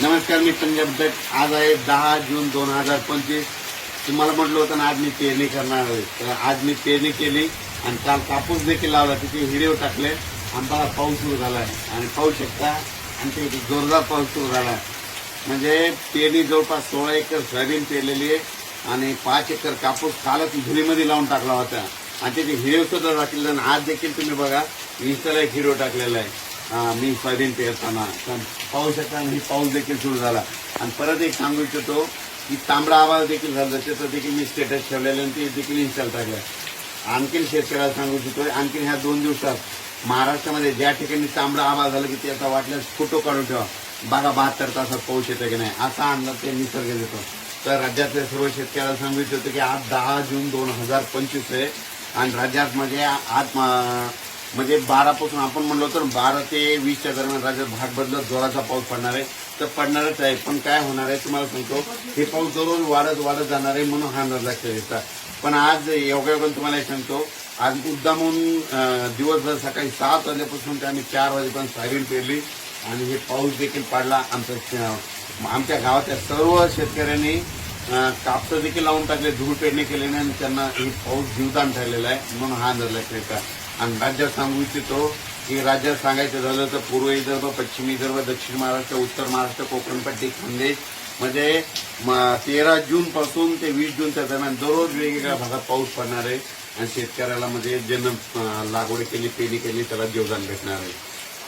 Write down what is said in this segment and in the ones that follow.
नमस्कार मी पंजाब दत्त आज आहे दहा जून दोन हजार पंचवीस. तुम्हाला म्हटलं होतं ना आज मी पेरणी करणार आहे. तर आज मी पेरणी केली आणि काल कापूस देखील लावला तिथे व्हिडिओ टाकले. आमचा पाऊस सुरू झाला आहे. आणि पाहू शकता आमच्या इथे जोरदार पाऊस सुरू झाला आहे. म्हणजे पेरणी जवळपास सोळा एकर सोयाबीन पेरलेली आहे आणि पाच एकर कापूस कालच धुळीमध्ये लावून टाकला होता. आणि त्याचे व्हिडिओ सुद्धा आणि आज देखील तुम्ही बघा इंस्टाला एक व्हिडिओ टाकलेला आहे. मी सोयाबीन पेरताना कारण पाऊस शकता आणि म्हणजे पाऊस देखील सुरू झाला. आणि परत एक सांगू इच्छितो की तांबडा आवाज देखील झाला. त्याचं देखील मी स्टेटस ठेवलेलं आणि ते देखील इन्स्टॉल टाकलं आणखीन शेतकऱ्याला सांगू इच्छितो आणखीन ह्या दोन दिवसात महाराष्ट्रामध्ये ज्या ठिकाणी तांबडा आवाज झाला की त्याचा वाटल्यास फोटो काढून ठेवा. बघा बहात्तर तासात पाऊस येतो की नाही असा अंदाज ते निसर्ग देतो. तर राज्यातल्या सर्व शेतकऱ्याला सांगू इच्छितो की आज दहा जून दोन हजार पंचवीस आहे. आणि राज्यात म्हणजे आज म्हणजे बारापासून आपण म्हणलो तर बारा ते वीसच्या दरम्यान राज्यात भाग बदलत जोराचा पाऊस पडणार आहे. तर पडणारच आहे. पण काय होणार आहे तुम्हाला सांगतो. हे पाऊस दररोज वाढत वाढत जाणार आहे म्हणून हा अंदाज लक्षात पण आज योगायोगाने तुम्हाला सांगतो. आज मुद्दामून दिवसभर सकाळी सात वाजल्यापासून ते आम्ही चार वाजेपर्यंत सोयाबीन पेरली. आणि हे पाऊस देखील पडला आमच्या आमच्या गावातल्या सर्व शेतकऱ्यांनी कापसं देखील लावून टाकले धूळ पेरणी केल्याने आणि त्यांना हे पाऊस जीवदान ठरलेला आहे म्हणून हा अंदाज लक्षात आणि राज्यात सांगू इच्छितो की राज्यात सांगायचं झालं तर पूर्व विदर्भ पश्चिम विदर्भ दक्षिण महाराष्ट्र उत्तर महाराष्ट्र कोकणपट्टी खानदेश. म्हणजे तेरा जून पासून ते वीस जूनच्या दरम्यान दररोज वेगवेगळ्या भागात पाऊस पडणार आहे. आणि शेतकऱ्याला म्हणजे जन लागवड केली पेरणी केली त्याला जीवदान भेटणार आहे.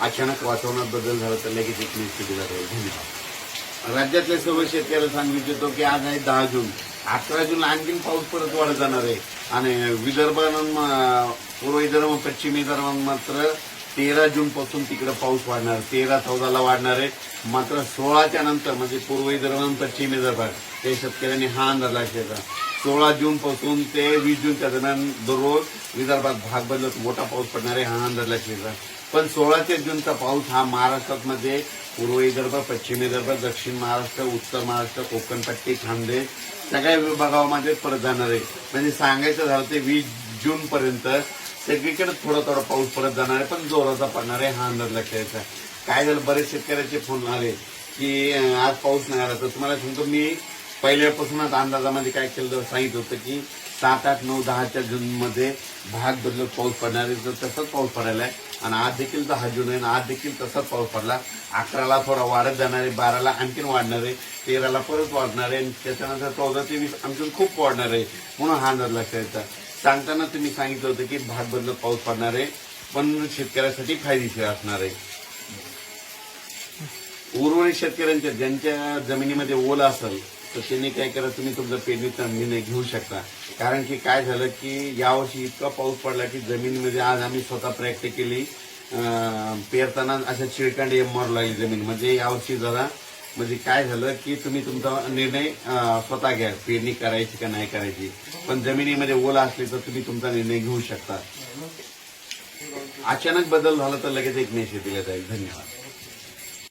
अचानक वातावरणात बदल झाला तर लगेच एक निश्चित राहील धन्यवाद. राज्यातले सर्व शेतकऱ्याला सांगू इच्छितो की आज आहे दहा जून. अकरा जून आणखीन पाऊस परत वाढत जाणार आहे. आणि विदर्भानं पूर्व विदर्भ पश्चिम विदर्भात मात्र तेरा जून पासून तिकडे पाऊस वाढणार. तेरा चौदाला वाढणार आहे. मात्र सोळाच्या नंतर म्हणजे पूर्व विदर्भ पश्चिम विदर्भात ते शेतकऱ्यांनी हा अंदाज लक्षात सोळा जून पासून ते वीस जूनच्या दरम्यान दररोज विदर्भात भाग बदलत मोठा पाऊस पडणार आहे हा अंदाज लक्षात पण सोळा ते जूनचा पाऊस हा महाराष्ट्रामध्ये पूर्व विदर्भ पश्चिम विदर्भ दक्षिण महाराष्ट्र उत्तर महाराष्ट्र कोकणपट्टी खानदेश सगळ्या विभागामध्ये परत जाणार आहे. म्हणजे सांगायचं झालं ते वीस जून पर्यंत सगळीकडे थोडा थोडा पाऊस परत जाणार आहे पण जोराचा पडणार आहे हा अंदाज लक्षात यायचा काय झालं बरेच शेतकऱ्याचे फोन आले की आज पाऊस नाही आला तर तुम्हाला सांगतो मी पहिल्यापासूनच अंदाजामध्ये काय केलं सांगितलं होतं की सात आठ नऊ दहाच्या जूनमध्ये भाग बदलत पाऊस पडणार आहे. तर तसंच पाऊस पडायला आहे. आणि आज देखील दहा जून आहे आज देखील तसाच पाऊस पडला. अकराला थोडा वाढत जाणार आहे. बाराला आणखीन वाढणार आहे. तेराला परत वाढणार आहे. आणि त्याच्यानंतर चौदा ते वीस आणखीन खूप वाढणार आहे. म्हणून हा अंदाज लक्षात येतात सांगताना तुम्ही सांगितलं होतं की भाग बदलत पाऊस पडणार आहे. पण शेतकऱ्यासाठी फायदेशीर असणार आहे. उर्वरित शेतकऱ्यांच्या ज्यांच्या जमिनीमध्ये ओला असेल तर त्यांनी काय करा तुम्ही तुमचा पेरणीचा निर्णय घेऊ शकता. कारण की काय झालं की यावर्षी इतका पाऊस पडला की जमिनीमध्ये आज आम्ही स्वतः प्रयत्न केली पेरताना अशा चिळकांडी मर लागली जमीन. म्हणजे यावर्षी जरा म्हणजे काय झालं की तुम्ही तुमचा निर्णय स्वतः घ्या पेरणी करायची का नाही करायची. पण जमिनीमध्ये ओला असली तर तुम्ही तुमचा निर्णय घेऊ शकता. अचानक बदल झाला तर लगेच एक मेसेज दिला जाईल. धन्यवाद.